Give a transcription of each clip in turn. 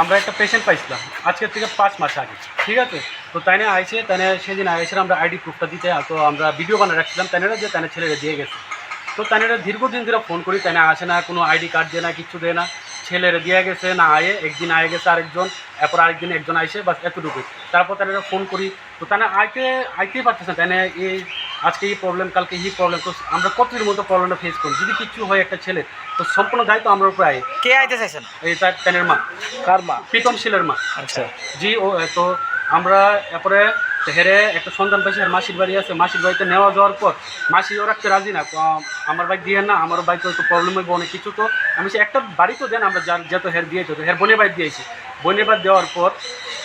আমরা একটা পেশেন্ট পাইছিলাম। আজকের থেকে পাঁচ মাস আগে, ঠিক আছে? তো তাইনে আইসে তাইনে সেদিন আইসে আমরা আইডি প্রুফটা দিতে তো আমরা ভিডিও বানিয়ে রাখছিলাম, তাইনেরা যে, তাইনে ছেলেরা দিয়ে গেছে। তো তাইনেরা দীর্ঘদিন ধরে ফোন করি, তাইনে আসে না, কোনো আইডি কার্ড দেয় না, কিছু দেয় না। ছেলেরা দিয়ে গেছে, না আয়ে, একদিন আয়ে গেছে আরেকজন, এরপর আরেকদিন একজন আইসে, বাস এতটুকু তারপর তারা ফোন করি, তো তারা আইতে, আইতেই পারতেছে তাই এই আজকে এই প্রবলেম কালকে এই প্রবলেম তো আমরা কতদিনের মতো প্রবলেমটা ফেস করি যদি কিছু হয় একটা ছেলে তো সম্পূর্ণ দায়িত্ব আমরা উপরে আয়। কে আইতে চাইছেন? এই তার তানের মা। কার মা? প্রীতম শীলের মা। আচ্ছা। জি ও তো আমরা এরপরে হেরে একটা সন্তান পাইছি আর মাসির বাড়ি আছে। মাসির বাড়িতে নেওয়া যাওয়ার পর মাসি ও রাখতে রাজি না। আমার বাইক দিয়ে না আমার বাইক তো প্রবলেম হইব অনেক কিছু তো। আমি সে একটা বাড়ি তো দেন আমরা যার যত হের দিয়েছি তো হের বোনের বাড়ি দিয়েছি। বোনের বাড়ি দেওয়ার পর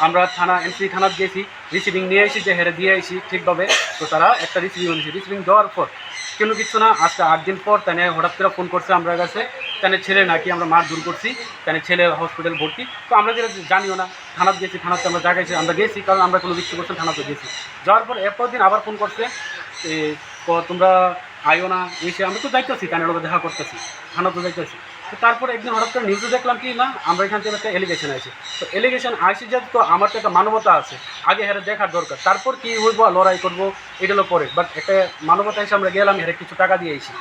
আমরা থানা এনসি থানা দিয়েছি রিসিভিং নিয়ে এসেছি যে হেরে দিয়ে এসেছি ঠিকভাবে। তো তারা একটা রিসিভিং নিয়েছি রিসিভিং দেওয়ার পর কোনো কিছু না, আজকে আট দিন পর তানে হঠাৎ করে ফোন করছে আমরা কাছে। তানে ছেলে নাকি আমরা মার দূর করছি, তানে ছেলে হসপিটাল ভর্তি। তো আমরা যেটা জানিও না, থানাতে গেছি, থানাতে আমরা জায়গায় আমরা গেছি, কারণ আমরা কোনো কিছু করছি থানাতে গেছি। যাওয়ার পর এরপর দিন আবার ফোন করছে তোমরা আইও না এসে আমরা তো যাইতেছি কানের লোক দেখা করতেছি থানা তো যাইতেছি। তো তারপর একদিন হঠাৎ করে নিউজে দেখলাম কি না, আমরা এখান থেকে একটা এলিগেশন আছে তো এলিগেশন আসি যে তো আমার তো একটা মানবতা আছে। আগে হেরে দেখার দরকার। তারপর কি হইবো, লড়াই করব, এটা পরে। বাট একটা মানবতা হিসেবে আমরা গেলাম, হেরে কিছু টাকা দিয়ে এসি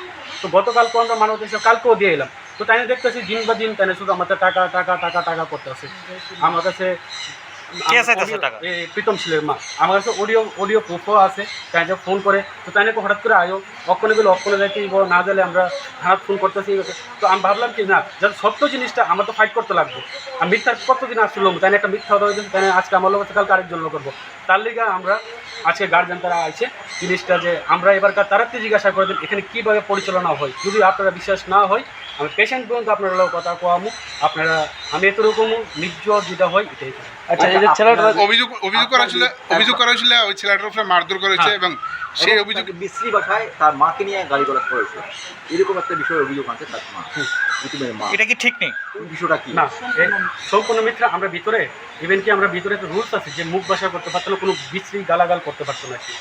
তো গতকালকে আমরা মানবতা হিসেবে কালকেও দিয়ে এলাম। তো তাই দেখতেছি, দিন বা দিন তাই শুধু আমাদের টাকা টাকা টাকা টাকা করতে আছে আমার কাছে কে চাইতেছে টাকা? প্রীতম ছিলের মা। আমার কাছে অডিও অডিও প্রুফও আছে তাই যে ফোন করে। তো তাই নাকি হঠাৎ করে আয়ো অক্ষণে গেলে অক্ষণে যাইতে না গেলে আমরা থানাত ফোন করতেছি তো আমি ভাবলাম কি না যাতে সত্য জিনিসটা আমার তো ফাইট করতে লাগবে। আমি মিথ্যার কতদিন আসছিল তাই না একটা মিথ্যা হতে হয়েছে তাই আজকে আমার লোক কালকে আরেকজন লোক করব। তার লিগে আমরা আজকে গার্জেন তারা আছে জিনিসটা যে আমরা এবারকার তারাতে জিজ্ঞাসা করে দিন এখানে কীভাবে পরিচালনা হয়। যদি আপনারা বিশ্বাস না হয় আমি পেশেন্ট পর্যন্ত আপনারা লোক কথা কোয়ামু আপনারা আমি এতরকম নিজ যেটা হয় এটাই আচ্ছা এই যে ছেলেটা অভিযোগ অভিযোগ করা ছিল অভিযোগ করা ছিল ওই ছেলেটার উপরে মারধর করেছে হ্যাঁ। এবং সেই অভিযোগ বিশ্রী ভাষায় তার মাকে নিয়ে গালি গলাজ করেছে। এরকম একটা বিষয় অভিযোগ আছে তার মা। এটা কি ঠিক নেই? বিষয়টা কি? না সম্পূর্ণ মিত্রা আমরা ভিতরে ইভেন কি আমরা ভিতরে তো রুলস আছে যে মুখ ভাষা করতে পারতো না কোনো বিশ্রী গালাগাল করতে পারতো না কি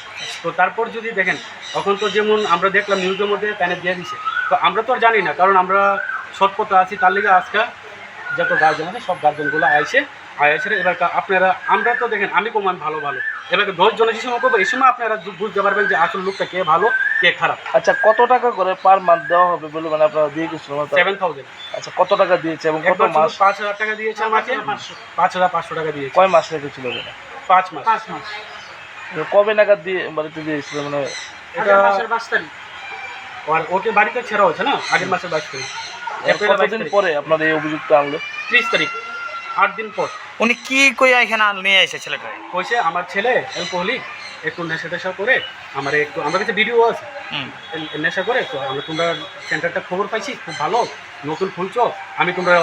তো তারপর যদি দেখেন তখন তো যেমন আমরা দেখলাম নিউজের মধ্যে প্যানে দিয়ে দিছে। তো আমরা তো আর জানি না কারণ আমরা সৎপথে আছি তার লিগে আজকে যত গার্জেন আছে সব গার্জেনগুলো আইসে আইসে এবার আপনারা আমরা তো দেখেন আমি কমান ভালো ভালো। এবার দশ জনের যে সময় করব এই সময় আপনারা বুঝতে পারবেন যে আসল লোকটা কে ভালো কে খারাপ। আচ্ছা কত টাকা করে পার মান্থ দেওয়া হবে বলে মানে আপনারা দিয়ে গেছিল সেভেন থাউজেন্ড আচ্ছা কত টাকা দিয়েছে এবং কত মাস? পাঁচ হাজার টাকা দিয়েছে আমাকে। পাঁচ হাজার পাঁচশো টাকা দিয়েছে। কয় মাস রেখেছিল পাঁচ মাস। পাঁচ মাস। কবে নাগাদ দিয়ে বাড়িতে দিয়েছিল মানে এটা মাসের বাইশ তারিখ। আর ওকে বাড়িতে ছেড়া হয়েছে না? আগের মাসের বাইশ তারিখ। কতদিন পরে আপনার এই অভিযোগটা আনলো? ত্রিশ তারিখ আট দিন পর। উনি কি কই এখানে নিয়ে এসে ছেলেটা কইছে আমার ছেলে অ্যালকোহলিক একটু নেশা টেশা করে আমার একটু আমার কাছে ভিডিও আছে। নেশা করে তো আমরা তোমরা সেন্টারটা খবর পাইছি খুব ভালো নতুন খুলছো আমি তোমরা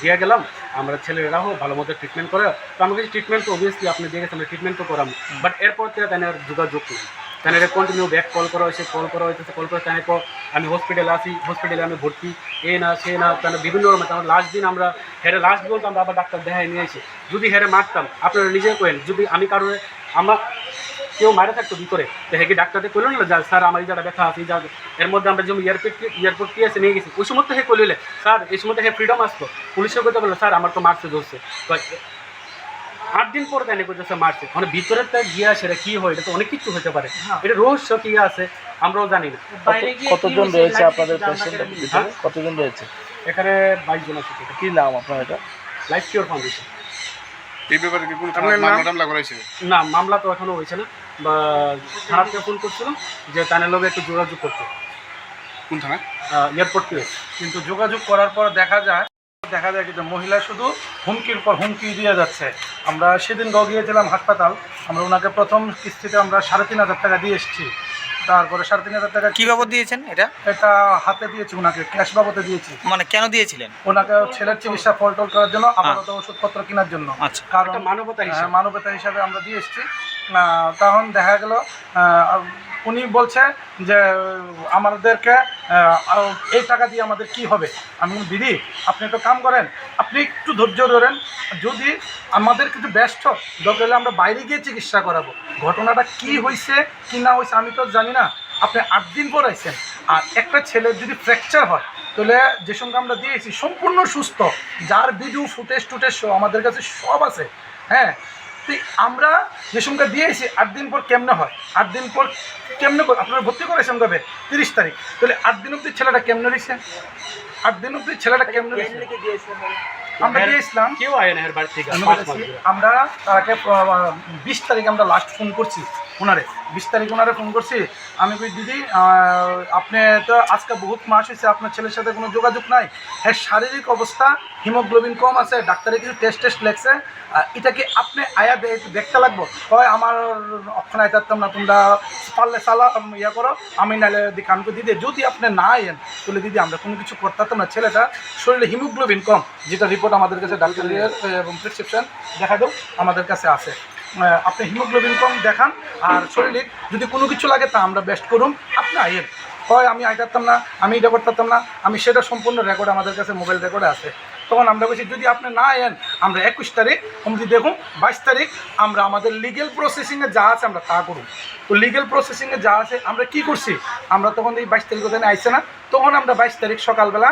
দিয়ে গেলাম আমরা ছেলেরা রাখো ভালো মতো ট্রিটমেন্ট করে তো আমাকে ট্রিটমেন্ট তো অবভিয়াসলি আপনি দিয়ে গেছে আমরা ট্রিটমেন্ট তো করাম। বাট এরপর থেকে তাই আর যোগাযোগ করি। তাই কন্টিনিউ ব্যাক কল করা হয়েছে কল করা হয়েছে কল করে তাই আমি হসপিটালে আসি হসপিটালে আমি ভর্তি। এ না, সে না, তাহলে বিভিন্ন রকম আমার লাস্ট দিন আমরা হেরে লাস্ট পর্যন্ত আমরা আবার ডাক্তার দেখাই নিয়ে এসে। যদি হেরে মারতাম, আপনারা নিজে করেন যদি আমি কারোর আমার কেউ মারা থাকতো ভিতরে, তো হেকে ডাক্তারকে কইল না যা স্যার, আমার জায়গা ব্যথা আছে জায়গা এর মধ্যে আমরা যেমন এয়ারপোর্ট এয়ারপোর্ট কি আছে নিয়ে গেছি, ওই সময় তো হে কইলে স্যার, এই সময় হে ফ্রিডম আসতো। পুলিশের কথা বলল, স্যার, আমার তো মারছে ধরছে। আট দিন পরে তাই করতেছে মারছে। মানে ভিতরে তো গিয়া সেটা কি হয় এটা তো অনেক কিছু হতে পারে। এটা রহস্য কি আছে আমরাও জানি না। কতজন রয়েছে আপনাদের পেশেন্ট হ্যাঁ? কতজন রয়েছে? এখানে বাইশ জন আছে কি নাম আপনার এটা? লাইফ কিওর ফাউন্ডেশন এই ব্যাপারে কি কোনো মামলা টামলা না মামলা তো এখনও হয়েছে না। বা থানাতে ফোন করছিল যে তানের লোক একটু যোগাযোগ করতে। কোন থানা এয়ারপোর্ট কিন্তু যোগাযোগ করার পর দেখা যায় দেখা যায় কিন্তু মহিলা শুধু হুমকির পর হুমকি দিয়ে যাচ্ছে। আমরা সেদিন গো গিয়েছিলাম হাসপাতাল আমরা ওনাকে প্রথম কিস্তিতে আমরা সাড়ে তিন হাজার টাকা দিয়ে এসেছি। তারপরে সাড়ে তিন হাজার টাকা কি বাবদ দিয়েছেন এটা? এটা হাতে দিয়েছি ওনাকে ক্যাশ বাবদে দিয়েছি। মানে কেন দিয়েছিলেন? ওনাকে ছেলের চিকিৎসা ফল টল করার জন্য আপাতত ওষুধপত্র কেনার জন্য। আচ্ছা। কারণ মানবতা হিসেবে। হ্যাঁ, মানবতা হিসাবে আমরা দিয়ে এসেছি। তখন দেখা গেল উনি বলছে যে, আমাদেরকে এই টাকা দিয়ে আমাদের কি হবে? আমি দিদি, আপনি একটু কাম করেন, আপনি একটু ধৈর্য ধরেন। যদি আমাদের কিছু ব্যস্ত দরকার হলে আমরা বাইরে গিয়ে চিকিৎসা করাবো। ঘটনাটা কি হয়েছে কি না হয়েছে আমি তো জানি না। আপনি আট দিন পর আইছেন। আর একটা ছেলের যদি ফ্র্যাকচার হয়, তাহলে যে সঙ্গে আমরা দিয়েছি সম্পূর্ণ সুস্থ। যার ভিডিও ফুটেজ টুটেজ আমাদের কাছে সব আছে। হ্যাঁ আমরা যে সঙ্গে দিয়েছি আট দিন পর কেমনে হয়? আট দিন পর কেমনে আপনারা ভর্তি করেছেন তবে? তিরিশ তারিখ। তাহলে আট দিন অব্দি ছেলেটা কেমনে রয়েছে? আট দিন অব্দি ছেলেটা কেমনে রয়েছে? আমরা দিয়েছিলাম। কেউ আয় না। আমরা তাকে বিশ তারিখ আমরা লাস্ট ফোন করছি। ওনারে বিশ তারিখ ওনারে ফোন করছি। আমি কই, দিদি আপনি তো আজকে বহুত মাস হয়েছে আপনার ছেলের সাথে কোনো যোগাযোগ নাই। হ্যাঁ শারীরিক অবস্থা, হিমোগ্লোবিন কম আছে, ডাক্তারে কিছু টেস্ট টেস্ট লেগছে এটা কি আপনি আয়া দেখতে লাগবো? হয় আমার অক্ষণ আয় থাকতাম না, তোমরা পারলে সালা ইয়া করো। আমি নাহলে দিকে আমি দিদি, যদি আপনি না আইন তাহলে দিদি, আমরা কোনো কিছু করতাম না। ছেলেটা শরীরে হিমোগ্লোবিন কম, যেটা রিপোর্ট আমাদের কাছে ডাক্তারের এবং প্রেসক্রিপশন দেখা দাও আমাদের কাছে আছে। আপনি হিমোগ্লোবিন কম দেখান আর শরীরের যদি কোনো কিছু লাগে তা আমরা বেস্ট করুন। আপনি আইয়েন। হয় আমি আইতাম না, আমি এটা করতাম না, আমি সেটা সম্পূর্ণ রেকর্ড আমাদের কাছে মোবাইল রেকর্ডে আছে। তখন আমরা বলছি, যদি আপনি না আয়েন আমরা একুশ তারিখ তুমি দেখুন, বাইশ তারিখ, আমরা আমাদের লিগেল প্রসেসিংয়ে যা আছে আমরা তা করুন। তো লিগেল প্রসেসিংয়ে যা আছে, আমরা কি করছি? আমরা তখন এই বাইশ তারিখ ওখানে আইসে না, তখন আমরা বাইশ তারিখ সকালবেলা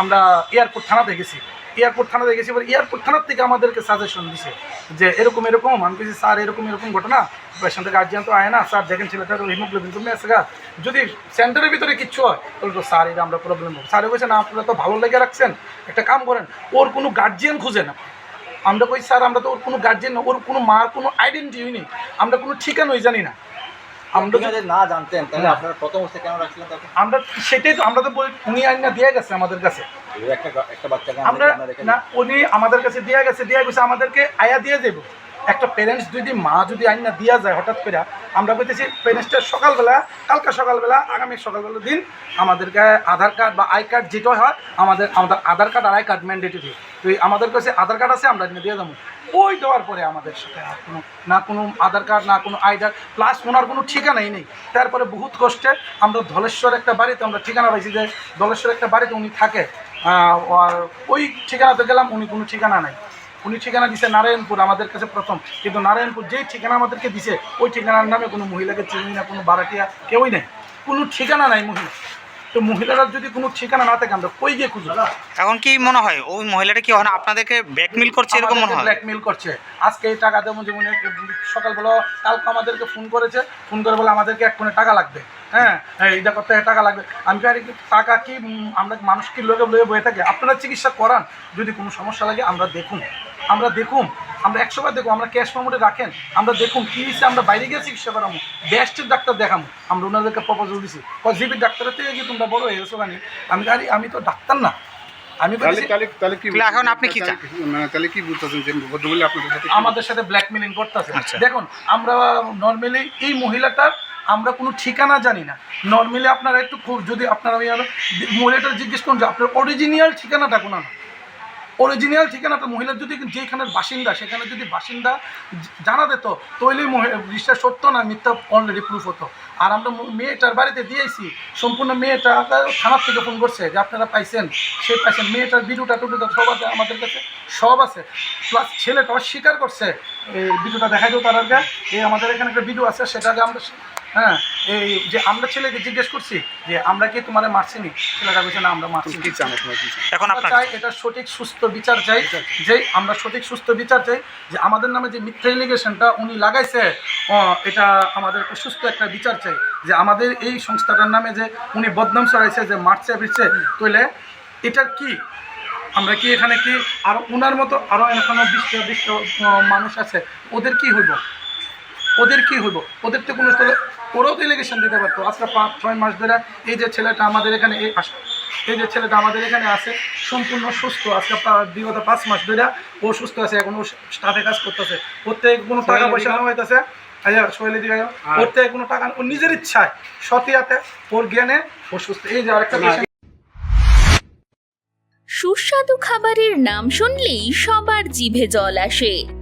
আমরা এয়ারপোর্ট থানাতে গেছি। এয়ারপোর্ট থানাতে গেছি, এবার এয়ারপোর্ট থানার থেকে আমাদেরকে সাজেশন দিছে যে এরকম এরকম, আমি বলছি, স্যার, এরকম এরকম ঘটনা। পেশেন্ট গার্জিয়ান তো আয় না স্যার দেখেন ছেলেটার হিমোগ্লোবিন কমে আছে গা। যদি সেন্টারের ভিতরে কিচ্ছু হয় তাহলে তো স্যার এটা আমরা প্রবলেম হবে স্যার বলছে না আপনারা তো ভালো লেগে রাখছেন। একটা কাম করেন ওর কোনো গার্জিয়ান খুঁজে না। আমরা কই স্যার আমরা তো ওর কোনো গার্জিয়ান ওর কোনো মার কোনো আইডেন্টিটি নেই। আমরা কোনো ঠিকানাই জানি না। আমরা যদি না জানতেন তাহলে না। আপনারা প্রথম অবস্থায় কেন রাখছিলেন আমরা সেটাই তো আমরা তো বলি উনি আইনা দিয়ে গেছে আমাদের কাছে। এই একটা একটা বাচ্চাকে আমরা আমরা না উনি আমাদের কাছে দেয়া গেছে দেয়া গেছে আমাদেরকে আয়া দিয়ে দেব। একটা প্যারেন্টস যদি মা যদি আইন না দিয়া যায়, হঠাৎ করে আমরা বলতেছি প্যারেন্টসটা সকালবেলা, কালকে সকালবেলা, আগামী সকালবেলা দিন আমাদেরকে আধার কার্ড বা আই কার্ড যেটা হয়, আমাদের আমাদের আধার কার্ড আর আই কার্ড ম্যান্ডেটরি তো আমাদের কাছে আধার কার্ড আছে, আমরা দিয়ে দেবো। ওই দেওয়ার পরে আমাদের সাথে আর কোনো, না কোনো আধার কার্ড না কোনো আই কার্ড প্লাস ওনার কোনো ঠিকানাই নেই। তারপরে বহুত কষ্টে আমরা ধলেশ্বর একটা বাড়িতে আমরা ঠিকানা পাইছি যে, ধলেশ্বর একটা বাড়িতে উনি থাকে। ওই ঠিকানাতে গেলাম, উনি কোনো ঠিকানা নাই। উনি ঠিকানা দিছে নারায়ণপুর, আমাদের কাছে প্রথম। কিন্তু নারায়ণপুর যেই ঠিকানা আমাদেরকে দিছে, ওই ঠিকানার নামে কোনো মহিলাকে চিনি না, কোনো বারাটিয়া, কেউই নেই। কোনো ঠিকানা নাই মহিলা তো মহিলারা যদি কোনো ঠিকানা না থাকে আমরা কই গিয়ে খুঁজবো? এখন কি মনে হয়? ওই মহিলাটা কি হয় না? আপনাদেরকে ব্যাকমিল করছে এরকম মনে হয়? ব্ল্যাকমেল করছে। আজকে এই টাকা দেবো যেমন সকালবেলা কালকে আমাদেরকে ফোন করেছে। ফোন করে বলে আমাদেরকে এক কোণে টাকা লাগবে। হ্যাঁ? হ্যাঁ, এইটা করতে টাকা লাগবে। আমি কারি টাকা কি আমরা মানুষ কি লোকে লয়ে বয়ে থাকে? আপনারা চিকিৎসা করান। যদি কোনো সমস্যা লাগে আমরা দেখুন। আমরা দেখুন। আমরা একশো বার দেখুন। আমরা ক্যাশ মেমোতে রাখেন। আমরা দেখুন কী হিসেবে আমরা বাইরে গিয়ে চিকিৎসা করাবো। বেস্টের ডাক্তার দেখাবো। আমরা ওনাদেরকে প্রপোজাল দিছি। জিবির ডাক্তারের থেকে কি তোমরা বড় হয়ে গেছো কানি আমি তাহলে আমি তো ডাক্তার না। আমি এখন আপনি কি চান? মানে তাহলে কি বুঝতেছেন যে ভদ্রমহিলা আপনাদের সাথে আমাদের সাথে ব্ল্যাকমেলিং করতেছে। আচ্ছা। দেখুন আমরা নর্মালি এই মহিলাটার আমরা কোনো ঠিকানা জানি না। নর্মালি আপনারা একটু খুব যদি আপনারা মহিলাটা আরও মহিলাটার জিজ্ঞেস করুন যে আপনার অরিজিনাল ঠিকানাটা কোনো না। অরিজিনাল ঠিকানাটা মহিলার যদি যেখানের বাসিন্দা, সেখানে যদি বাসিন্দা জানা দিত তৈলেই রিজিস্টার সত্য না, মিথ্যা অলরেডি প্রুফ হতো। আর আমরা মেয়েটার বাড়িতে দিয়েছি, সম্পূর্ণ মেয়েটা থানার থেকে ফোন করছে যে আপনারা পাইছেন, সে পাইছেন। মেয়েটার ভিডিওটা টুটুটা সব আছে আমাদের কাছে, সব আছে। প্লাস ছেলেটা অস্বীকার করছে, এই ভিডিওটা দেখাই দেবো তার আগে, এই আমাদের এখানে একটা ভিডিও আছে সেটাকে আমরা হ্যাঁ এই যে আমরা ছেলেকে জিজ্ঞেস করছি যে আমরা কি তোমার মারছি নি ছেলেটা বলছে না আমরা মারছি কি চান এখন আমরা আপনার চাই এটা সঠিক সুস্থ বিচার চাই যে আমরা সঠিক সুস্থ বিচার চাই যে আমাদের নামে যে মিথ্যা ইলিগেশনটা উনি লাগাইছে এটা আমাদের সুস্থ একটা বিচার চাই যে আমাদের এই সংস্থাটার নামে যে উনি বদনাম ছড়াইছে যে মারছে ফিরছে তাহলে এটার কি? আমরা কি এখানে কি আর ওনার মতো আরও এখনও বিশ্ব বিশ্ব মানুষ আছে ওদের কি হইব? ওদের কি হইব? ওদের তো কোনো স্থলে ওরাও তো ইলিগেশন দিতে পারতো। আজকে পাঁচ ছয় মাস ধরে এই যে ছেলেটা আমাদের এখানে এই আস- এই যে ছেলেটা আমাদের এখানে আছে সম্পূর্ণ সুস্থ। আজকে বিগত পাঁচ মাস ধরে ও সুস্থ আছে এখন ও স্টাফে কাজ করতেছে। ওর থেকে কোনো টাকা পয়সা নেওয়া হইতেছে। আচ্ছা শৈলী দিকে ওর থেকে কোনো টাকা ওর নিজের ইচ্ছায় সতিয়াতে ওর জ্ঞানে ও সুস্থ। এই যে আরেকটা বিষয়। সুস্বাদু খাবারের নাম শুনলেই সবার জিভে জল আসে।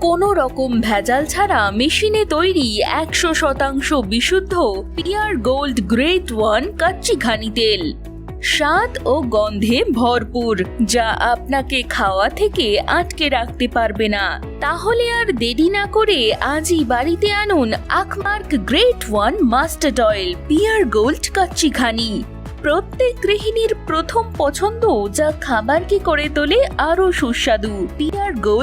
কোনো রকম ভেজাল ছাড়া মেশিনে তৈরি একশো শতাংশ বিশুদ্ধ peer gold great one kacchi ঘানি তেল। স্বাদ ও গন্ধে ভরপুর, যা আপনাকে খাওয়া থেকে আটকে রাখতে পারবে না। তাহলে আর দেরি না করে আজই বাড়িতে আনুন Agmark great one mustard oil peer gold kacchi ঘানি। প্রত্যেক গৃহিণীর প্রথম পছন্দ যা খাবারকে করে তোলে আরও সুস্বাদু পিয়ার গোল্ড